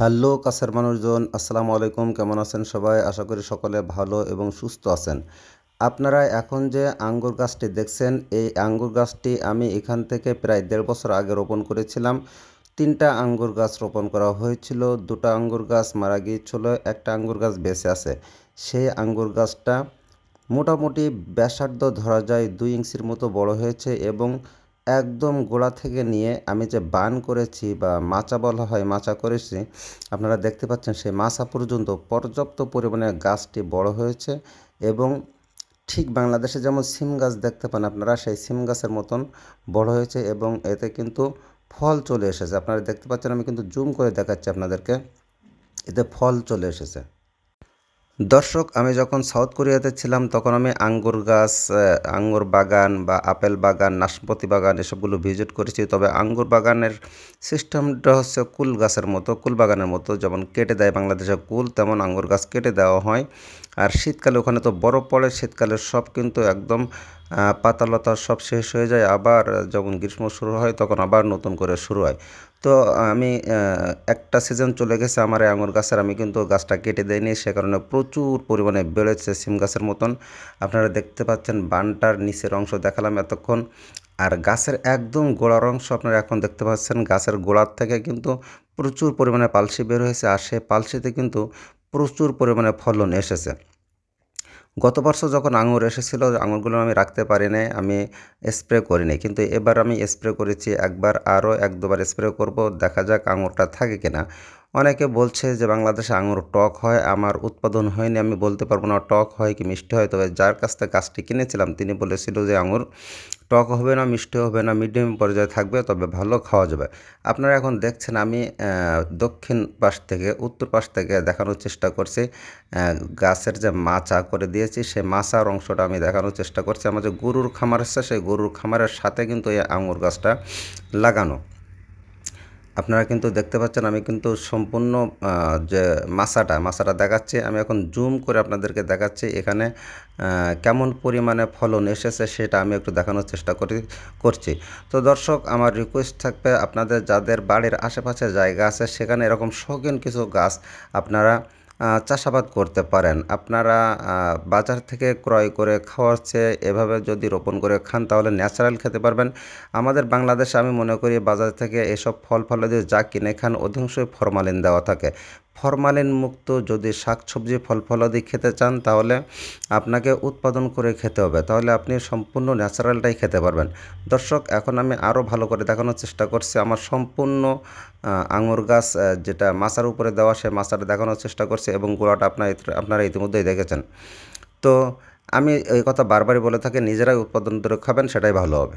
Hello, কাছের মানুষজন, আসসালামু আলাইকুম। কেমন আছেন সবাই? আশা করি সকলে ভালো এবং সুস্থ আছেন। আপনারা এখন যে আঙ্গুর গাছটি দেখছেন, এই আঙ্গুর গাছটি আমি এখান থেকে প্রায় দেড় বছর আগে রোপণ করেছিলাম। তিনটা আঙ্গুর গাছ রোপণ করা হয়েছিল। দুটো আঙ্গুর গাছ মারা গিয়েছিল, একটা আঙ্গুর গাছ বেঁচে আছে। সেই আঙ্গুর গাছটা মোটামুটি ব্যাসার্ধ ধরা যায় দুই ইঞ্চির মতো বড় হয়েছে এবং একদম গোড়া থেকে নিয়ে আমি যে বান করেছি বা মাচা বলা হয়, মাচা করেছি, আপনারা দেখতে পাচ্ছেন সেই মাচা পর্যন্ত পর্যাপ্ত পরিমাণে গাছটি বড় হয়েছে এবং ঠিক বাংলাদেশে যেমন সিম গাছ দেখতে পান আপনারা, সেই সিম গাছের মতন বড় হয়েছে এবং এতে কিন্তু ফল চলে এসেছে। আপনারা দেখতে পাচ্ছেন, আমি কিন্তু জুম করে দেখাচ্ছি আপনাদেরকে, এতে ফল চলে এসেছে। দর্শক, আমি যখন সাউথ কোরিয়াতে ছিলাম, তখন আমি আঙ্গুর গাছ আঙ্গুর বাগান বা আপেল বাগান, নাশপাতি বাগান এসবগুলো ভিজিট করেছি। তবে আঙ্গুর বাগানের সিস্টেমটা হচ্ছে কুল গাছের মতো, কুল বাগানের মতো। যেমন কেটে দেয় বাংলাদেশে কুল, তেমন আঙ্গুর গাছ কেটে দেওয়া হয়। আর শীতকালে ওখানে তো বরফ পড়ে শীতকালে সব কিন্তু একদম পাতালতা সব শেষ হয়ে যায়, আবার যখন গ্রীষ্ম শুরু হয় তখন আবার নতুন করে শুরু হয়। তো আমি একটা সিজন চলে গেছে আমার এই আঙুর গাছের, আমি কিন্তু গাছটা কেটে দেইনি, সে কারণে প্রচুর পরিমাণে বেড়েছে সিম গাছের মতন। আপনারা দেখতে পাচ্ছেন বানটার নিচের অংশ দেখালাম এতক্ষণ। আর গাছের একদম গোড়ার অংশ আপনারা এখন দেখতে পাচ্ছেন, গাছের গোড়ার থেকে কিন্তু প্রচুর পরিমাণে পালসি বের হয়েছে, আর সেই পালসিতে কিন্তু প্রচুর পরিমাণে ফলন এসেছে। গত বর্ষ যখন আঙুর এসেছিল, আঙুরগুলো আমি রাখতে পারি নাই আমি স্প্রে করিনি। কিন্তু এবার আমি স্প্রে করেছি, একবার আরও এক দুবার স্প্রে করব, দেখা যাক আঙুরটা থাকে কিনা। অনেকে বলছে যে বাংলাদেশে আঙুর টক হয়, আমার উৎপাদন হয়নি, আমি বলতে পারব না টক হয় কি মিষ্টি হয়। তবে যার কাছ থেকে গাছটি কিনেছিলাম, তিনি বলেছিল যে আঙুর টক হবে না, মিষ্টি হবে না, মিডিয়াম পর্যায়ে থাকবে, তবে ভালো খাওয়া যাবে। আপনারা এখন দেখছেন আমি দক্ষিণ পাশ থেকে, উত্তর পাশ থেকে দেখানোর চেষ্টা করছি। গাছের যে মাচা করে দিয়েছি সেই মাচার অংশটা আমি দেখানোর চেষ্টা করছি। আমার যে গরুর খামার আছে, সেই গরুর খামারের সাথে কিন্তু এই আঙুর গাছটা লাগানো। আপনারা কিন্তু দেখতে পাচ্ছেন আমি কিন্তু সম্পূর্ণ যে মাসাটা মাসাটা দেখাচ্ছি। আমি এখন জুম করে আপনাদেরকে দেখাচ্ছি এখানে কেমন পরিমাণে ফলন এসেছে সেটা আমি একটু দেখানোর চেষ্টা করি, করছি। তো দর্শক, আমার রিকোয়েস্ট থাকবে আপনাদের, যাদের বাড়ির আশেপাশে জায়গা আছে সেখানে এরকম শৌখিন কিছু গাছ আপনারা চাষাবাদ করতে পারেন। আপনারা বাজার থেকে ক্রয় করে খাওয়ার চেয়ে এভাবে যদি রোপণ করে খান, তাহলে ন্যাচারাল খেতে পারবেন। আমাদের বাংলাদেশে আমি মনে করি, বাজার থেকে এসব ফল ফলাদি যা কিনে খান, অধিকাংশই ফরমালিন দেওয়া থাকে। ফরমালিন মুক্ত যদি শাকসবজি ফল ফলাদি খেতে চান, তাহলে আপনাকে উৎপাদন করে খেতে হবে। তাহলে আপনি সম্পূর্ণ ন্যাচারালটাই খেতে পারবেন। দর্শক, এখন আমি আরও ভালো করে দেখানোর চেষ্টা করছি। আমার সম্পূর্ণ আঙুর গাছ যেটা মাচার উপরে দেওয়া সে মাচাটা দেখানোর চেষ্টা করছি এবং গোড়াটা আপনার আপনারা ইতিমধ্যেই দেখেছেন। তো আমি এই কথা বারবারই বলে থাকি, নিজেরাই উৎপাদন করে খাবেন, সেটাই ভালো হবে।